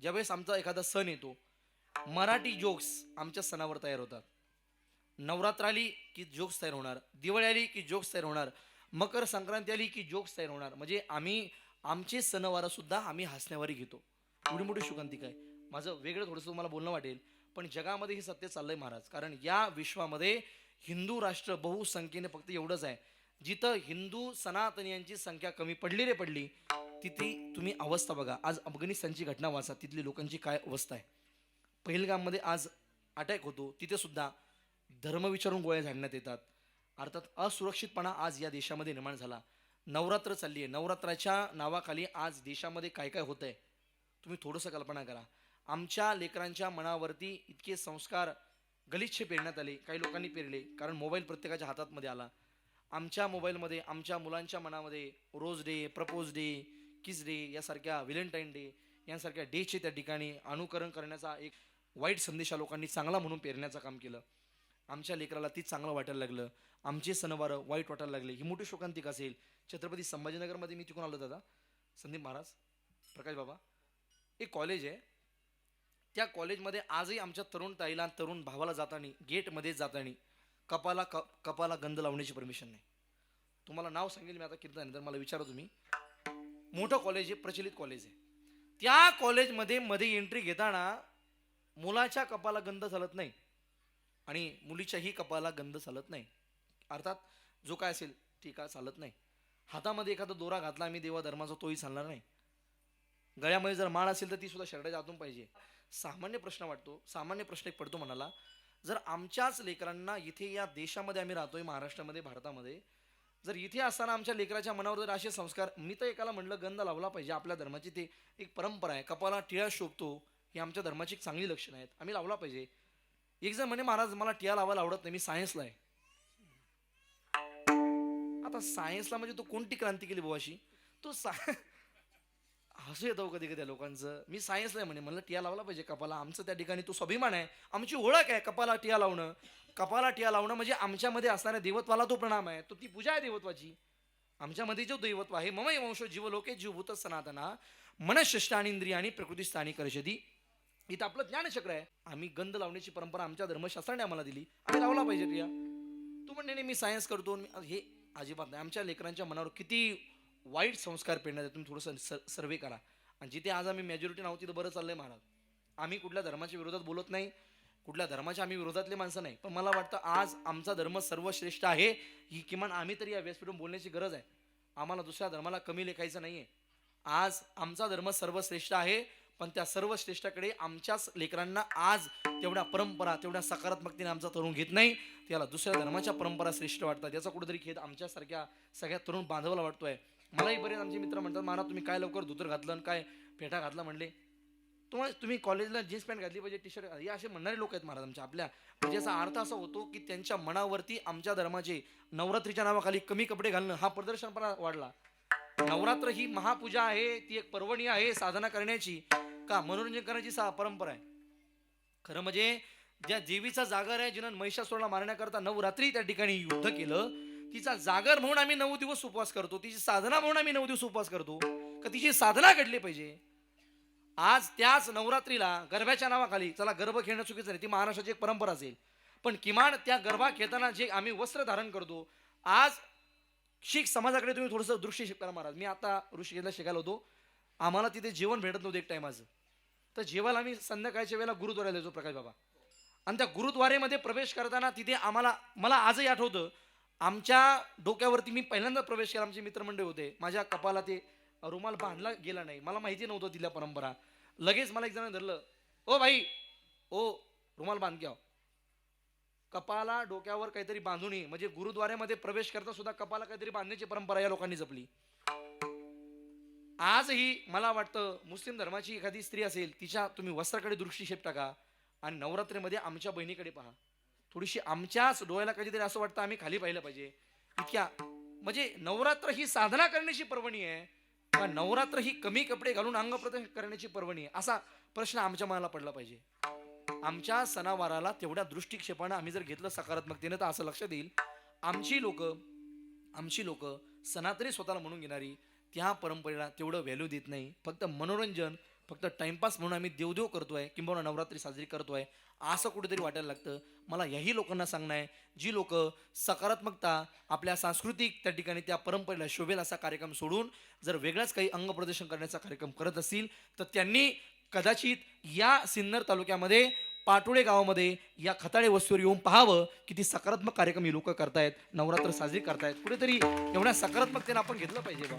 ज्यावेळेस आमचा एखादा सण येतो मराठी जोक्स आमच्या सणावर तयार होतात. नवरात्र आली की जोक्स तयार होणार दिवाळी आली की जोक्स तयार होणार मकर संक्रांती आली की जोक्स तयार होणार. म्हणजे आम्ही आमचे सणवार सुद्धा आम्ही हसण्यावारी घेतो. एवढी मोठी शुकांती काय? माझं वेगळं थोडंसं तुम्हाला बोलणं वाटेल पण जगामध्ये हे सत्य चाललंय महाराज. कारण या विश्वामध्ये हिंदू राष्ट्र बहुसंख्येने फक्त एवढंच आहे. जिथं हिंदू सनातनियांची संख्या कमी पडली रे पडली तिथे तुम्ही अवस्था बघा. आज अफगाणिस्तानची घटना वाचा. तिथली लोकांची काय अवस्था आहे? पहिलगाममध्ये आज अटॅक होतो. तिथे सुद्धा धर्म विचारून गोळ्या झाडण्यात येतात. अर्थात असुरक्षितपणा आज या देशामध्ये निर्माण झाला. नवरात्र चालली आहे. नवरात्राच्या नावाखाली आज देशामध्ये काय काय होत आहे तुम्ही थोडंसं कल्पना करा. आमच्या लेकरांच्या मनावरती इतके संस्कार गलिच्छ पेरण्यात आले. काही लोकांनी पेरले. कारण मोबाईल प्रत्येकाच्या हातातमध्ये आला. आमच्या मोबाईलमध्ये आमच्या मुलांच्या मनामध्ये rose day propose day kiss day यासारख्या व्हॅलेंटाईन डे यांसारख्या डेचे त्या ठिकाणी अनुकरण करण्याचा एक वाईट संदेश लोकांनी चांगला म्हणून पेरण्याचं काम केलं. आमच्या लेकराला ती चांगलं वाटायला लागलं. आमचे सणवार वाईट वाटायला लागले. ही मोठी शोकांतिक असेल. छत्रपती संभाजीनगरमध्ये मी तिकून आलो दादा. संदीप महाराज प्रकाश बाबा. एक कॉलेज आहे. त्या कॉलेजमध्ये आजही आमच्या तरुण ताईला तरुण भावाला जाताना गेटमध्ये जाताना कपाला क कपाला गंध लावण्याची परमिशन नाही. तुम्हाला नाव सांगेल मी आता किती तर मला विचारा तुम्ही. मोठं कॉलेज आहे प्रचलित कॉलेज आहे. त्या कॉलेजमध्ये मध्ये एंट्री घेताना मुलाच्या कपाला गंध चालत नाही आणि मुलीच्याही कपाला गंध चालत नाही. अर्थात जो काय असेल ठीक आहे चालत नाही. हातामध्ये एखादा दोरा घातला आम्ही देवा धर्माचा तोही चालणार नाही. गळ्यामध्ये जर माळ असेल तर ती सुद्धा शर्टाच्या आतून पाहिजे. सामान्य प्रश्न वाटतो सामान्य प्रश्न एक पडतो म्हणाला जर आमच्याच लेकरांना इथे या देशामध्ये आम्ही राहतोय महाराष्ट्रामध्ये भारतामध्ये जर इथे असताना आमच्या लेकराच्या मनावर जर असे संस्कार मी तर एकाला म्हणलं गंध लावला पाहिजे आपल्या धर्माची ते एक परंपरा आहे. कपाला टिळा शोभतो ही आमच्या धर्माची एक चांगली लक्षणं आहेत. आम्ही लावला पाहिजे. एक जण म्हणे महाराज मला टिळा लावायला आवडत नाही मी सायन्सला आहे. आता सायन्सला म्हणजे तो कोणती क्रांती केली बुवाशी? तो सा हसू येतो हो कधी कधी लोकांचं. मी सायन्सला नाही म्हणे म्हणलं टिया लावला पाहिजे कपाला. आमचं त्या ठिकाणी तो स्वाभिमान आहे. आमची ओळख आहे कपाला टिया लावणं. कपाला टिया लावणं म्हणजे आमच्यामध्ये असणाऱ्या देवत्वाला तो प्रणाम आहे. तो ती पूजा आहे देवत्वाची. आमच्यामध्ये जो दैवत्व आहे ममय वंश जीव लोके जीवभूत सनातना मनशिष्ट आणि इंद्रिय आणि प्रकृतीस्थानी करशदी इथं आपलं ज्ञानचक्र आहे. आम्ही गंध लावण्याची परंपरा आमच्या धर्मशास्त्राने आम्हाला दिली. आम्ही लावला पाहिजे टिया. तू म्हणणे मी सायन्स करतो हे अजिबात नाही. आमच्या लेकरांच्या मनावर किती वाईट संस्कार पेरण्यात आहे. तुम्ही थोडंसं सर्वे करा. आणि जिथे आज आम्ही मेजॉरिटी नाव तिथं बरं चाललंय महाराज. आम्ही कुठल्या धर्माच्या विरोधात बोलत नाही कुठल्या धर्माच्या आम्ही विरोधातले माणसं नाही. पण मला वाटतं आज आमचा धर्म सर्वश्रेष्ठ आहे ही किमान आम्ही तरी या व्यासपीठून बोलण्याची गरज आहे. आम्हाला दुसऱ्या धर्माला कमी लेखायचं नाही आहे आज आमचा धर्म सर्वश्रेष्ठ आहे पण त्या सर्वश्रेष्ठाकडे आमच्याच लेकरांना आज तेवढ्या परंपरा तेवढ्या सकारात्मकतेने आमचा तरुण घेत नाही त्याला दुसऱ्या धर्माच्या परंपरा श्रेष्ठ वाटतात. याचा कुठेतरी खेद आमच्यासारख्या सगळ्या तरुण बांधवाला वाटतोय. मलाही बरेच आमचे मित्र म्हणतात महाराज तुम्ही काय लवकर धुतर घातलं आणि काय पेठा घातला? म्हणले तुम्हाला तुम्ही कॉलेजला जीन्स पॅन्ट घातली पाहिजे टी शर्ट हे असे म्हणणारे लोक आहेत महाराज आमच्या आपल्या. म्हणजे याचा अर्थ असा होतो की त्यांच्या मनावरती आमच्या धर्माचे नवरात्रीच्या नावाखाली कमी कपडे घालणं हा प्रदर्शनपणा वाढला. नवरात्र ही महापूजा आहे ती एक पर्वणी आहे साधना करण्याची. का? मनोरंजन करण्याची सा परंपरा आहे. खरं म्हणजे ज्या देवीचा जागर आहे जिनं महिषासुराला मारण्याकरता नवरात्री त्या ठिकाणी युद्ध केलं तिचा जागर म्हणून आम्ही नऊ दिवस उपवास करतो तिची साधना म्हणून आम्ही नऊ दिवस उपवास करतो का तिची साधना घडली पाहिजे? आज त्याच नवरात्रीला गरब्याच्या नावाखाली चला गरबा खेळणं चुकीचं नाही ती महाराष्ट्राची एक परंपरा असेल पण किमान त्या गरबा खेळताना जे आम्ही वस्त्र धारण करतो आज शीख समाजाकडे तुम्ही थोडंसं दृष्टी शिकताना महाराज. मी आता ऋषिकेला शिकायला होतो. आम्हाला तिथे जेवण भेटत नव्हतं एक टायमाचं तर जेवायला आम्ही संध्याकाळच्या वेळेला गुरुद्वाऱ्याला जायचो प्रकाश बाबा. आणि त्या गुरुद्वारेमध्ये प्रवेश करताना तिथे आम्हाला मला आजही आठवतं आमच्या डोक्यावरती मी पहिल्यांदा प्रवेश केला आमचे मित्रमंडळी होते. माझ्या कपाला ते रुमाल बांधला गेला नाही. मला माहिती नव्हतं तिथल्या परंपरा. लगेच मला एक जण धरलं ओ भाई ओ रुमाल बांध घ्या कपाला डोक्यावर काहीतरी बांधून ये. म्हणजे गुरुद्वाऱ्यामध्ये प्रवेश करता सुद्धा कपाला काहीतरी बांधण्याची परंपरा या लोकांनी जपली. आजही मला वाटतं मुस्लिम धर्माची एखादी स्त्री असेल तिच्या तुम्ही वस्त्राकडे दृष्टीक्षेप टाका आणि नवरात्रीमध्ये आमच्या बहिणीकडे पहा. थोडीशी आमच्याच डोळ्याला कधीतरी असं वाटतं आम्ही खाली पाहिलं पाहिजे. इतक्या म्हणजे नवरात्र ही साधना करण्याची पर्वणी आहे का नवरात्र ही कमी कपडे घालून अंग प्रदर्शन करण्याची पर्वणी आहे असा प्रश्न आमच्या मनाला पडला पाहिजे. आमच्या सणावाराला तेवढ्या दृष्टिक्षेपानं आम्ही जर घेतलं सकारात्मकतेनं तर असं लक्षात येईल. आमची लोक आमची लोक सनातरी स्वतःला म्हणून घेणारी त्या परंपरेला तेवढं व्हॅल्यू देत नाही. फक्त मनोरंजन फक्त टाइमपास म्हणून आम्ही देवदेव करतोय किंबहुना नवरात्री साजरी करतोय असं कुठेतरी वाटायला लागतं. मला याही लोकांना सांगणं आहे जी लोक सकारात्मकता आपल्या सांस्कृतिक त्या ठिकाणी त्या परंपरेला शोभेल असा कार्यक्रम सोडून जर वेगळाच काही अंग प्रदर्शन करण्याचा कार्यक्रम करत असतील तर त्यांनी कदाचित या सिन्नर तालुक्यामध्ये पाटोळे गावामध्ये या खताळे वस्तीवर येऊन पाहावं किती सकारात्मक कार्यक्रम ही लोक करतायत नवरात्र साजरी करतायत. कुठेतरी एवढ्या सकारात्मकतेनं आपण घेतलं पाहिजे बा.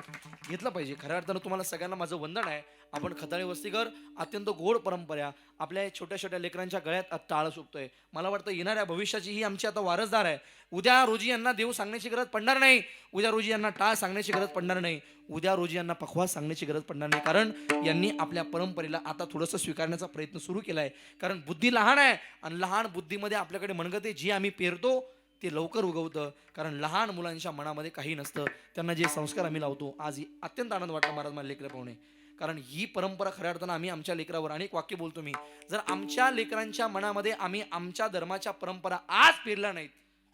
घेतलं पाहिजे. खऱ्या अर्थानं तुम्हाला सगळ्यांना माझं वंदन आहे. आपण खताळे वस्तीकर अत्यंत गोड परंपरा आपल्या छोट्या छोट्या लेकरांच्या गळ्यात टाळ सुटतोय मला वाटतं येणाऱ्या भविष्याची ही आमची आता वारसदार आहे. उद्या रोजी यांना देव सांगण्याची गरज पडणार नाही. उद्या रोजी यांना टाळ सांगण्याची गरज पडणार नाही. उद्या रोजी यांना पखवास सांगण्याची गरज पडणार नाही. कारण यांनी आपल्या परंपरेला आता थोडंसं स्वीकारण्याचा प्रयत्न सुरू केला आहे कारण बुद्धी लहान आहे आणि लहान बुद्धीमध्ये आपल्याकडे म्हणगते जी आम्ही पेरतो ते लवकर उगवतं. कारण लहान मुलांच्या मनामध्ये काही नसतं. त्यांना जे संस्कार आम्ही लावतो आज अत्यंत आनंद वाटला महाराज मला लेकरं पाहुणे कारण ही परंपरा खऱ्या अर्थानं आम्ही आमच्या लेकरावर अनेक वाक्य बोलतो मी. जर आमच्या लेकरांच्या मनामध्ये आम्ही आमच्या धर्माच्या परंपरा आज पेरल्या नाहीत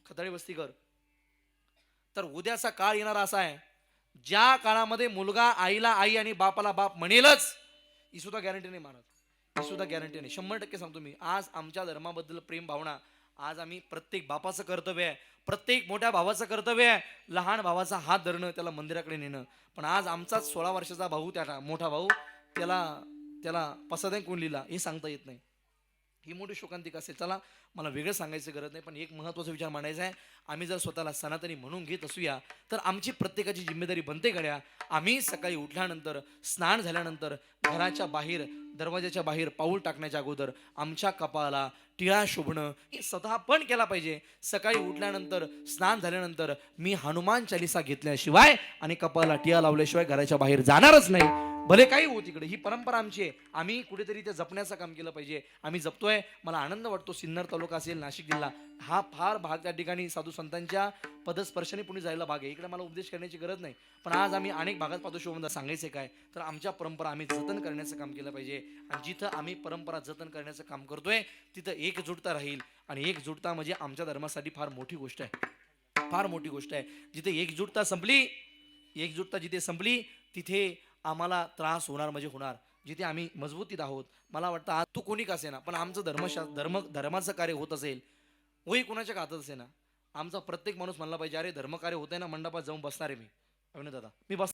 खताळे वस्तीकर तर उद्याचा काळ येणारा असा आहे ज्या काळामध्ये मुलगा आईला आई आणि बापाला बाप म्हणेलच ही सुद्धा गॅरंटी नाही मानत ही सुद्धा गॅरंटी नाही. शंभर टक्के सांगतो मी आज आमच्या धर्माबद्दल प्रेम भावना आज आम्ही प्रत्येक बापाचं कर्तव्य आहे प्रत्येक मोठ्या भावाचं कर्तव्य आहे लहान भावाचा हात धरणं त्याला मंदिराकडे नेणं. पण आज आमचाच सोळा वर्षाचा भाऊ त्या मोठा भाऊ त्याला त्याला पसाद्या कोण लिहिला हे सांगता येत नाही. ही मोठी शोकांतिका असेल. चला मला वेगळं सांगायची गरज नाही पण एक महत्त्वाचा विचार मांडायचा आहे. आम्ही जर स्वतःला सनातनी म्हणून घेत असूया तर आमची प्रत्येकाची जिम्मेदारी बनते गड्या. आम्ही सकाळी उठल्यानंतर स्नान झाल्यानंतर घराच्या बाहेर दरवाजाच्या बाहेर पाऊल टाकण्याच्या अगोदर आमच्या कपाळाला टिळा शोभणं हे स्वतः पण केला पाहिजे. सकाळी उठल्यानंतर स्नान झाल्यानंतर मी हनुमान चालिसा घेतल्याशिवाय आणि कपाळाला टिळा लावल्याशिवाय घराच्या बाहेर जाणारच नाही. भले काही हो तिकडे ही परंपरा आमची आहे. आम्ही कुठेतरी ते जपण्याचं काम केलं पाहिजे. आम्ही जपतोय. मला आनंद वाटतो सिन्नर तालुका असेल नाशिक जिल्हा हा फार भाग त्या ठिकाणी साधू संतांच्या पदस्पर्शाने पुणे जायला भाग आहे. इकडे मला उपदेश करण्याची गरज नाही. पण आज आम्ही अनेक भागात पाहतो शोभंदा काय? तर आमच्या परंपरा आम्ही जतन करण्याचं काम केलं पाहिजे. आणि जिथं आम्ही परंपरा जतन करण्याचं काम करतोय तिथं एकजुटता राहील. आणि एकजुटता म्हणजे आमच्या धर्मासाठी फार मोठी गोष्ट आहे. फार मोठी गोष्ट आहे. जिथे एकजुटता संपली एकजुटता जिथे संपली तिथे आम्हाला त्रास होणार म्हणजे होणार. जिथे आम्ही मजबूतीत आहोत मला वाटतं आज तू कोणी का असेना पण आमचं धर्मशा धर्म धर्माचं कार्य होत असेल वही कोणाच्या का हातात असेना आमचा प्रत्येक माणूस म्हणला पाहिजे अरे धर्मकार्य होतंय ना मंडपात जाऊन बसणार आहे मी. अभिनंद दादा. मी बस